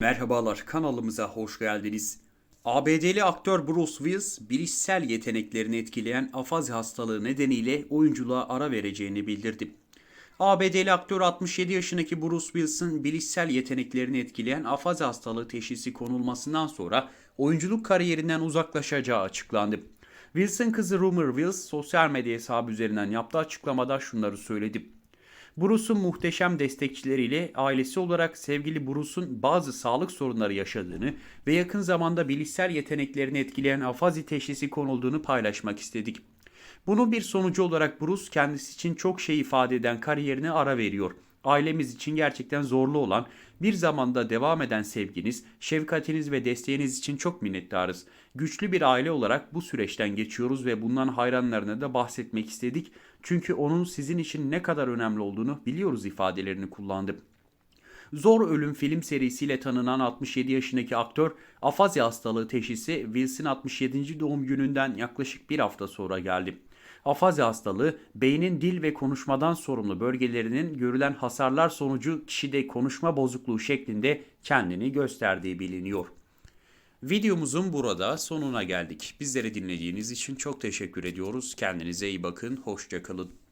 Merhabalar kanalımıza hoş geldiniz. ABD'li aktör Bruce Willis bilişsel yeteneklerini etkileyen afazi hastalığı nedeniyle oyunculuğa ara vereceğini bildirdi. ABD'li aktör 67 yaşındaki Bruce Willis'in bilişsel yeteneklerini etkileyen afazi hastalığı teşhisi konulmasından sonra oyunculuk kariyerinden uzaklaşacağı açıklandı. Wilson kızı Rumor Wills sosyal medya hesabı üzerinden yaptığı açıklamada şunları söyledi. Bruce'un muhteşem destekçileriyle ailesi olarak sevgili Bruce'un bazı sağlık sorunları yaşadığını ve yakın zamanda bilişsel yeteneklerini etkileyen afazi teşhisi konulduğunu paylaşmak istedik. Bunun bir sonucu olarak Bruce kendisi için çok şey ifade eden kariyerine ara veriyor. Ailemiz için gerçekten zorlu olan, bir zamanda devam eden sevginiz, şefkatiniz ve desteğiniz için çok minnettarız. Güçlü bir aile olarak bu süreçten geçiyoruz ve bundan hayranlarına da bahsetmek istedik. Çünkü onun sizin için ne kadar önemli olduğunu biliyoruz ifadelerini kullandı. Zor Ölüm film serisiyle tanınan 67 yaşındaki aktör afazi hastalığı teşhisi Wilson 67. doğum gününden yaklaşık bir hafta sonra geldi. Afazi hastalığı beynin dil ve konuşmadan sorumlu bölgelerinin görülen hasarlar sonucu kişide konuşma bozukluğu şeklinde kendini gösterdiği biliniyor. Videomuzun burada sonuna geldik. Bizleri dinlediğiniz için çok teşekkür ediyoruz. Kendinize iyi bakın. Hoşçakalın.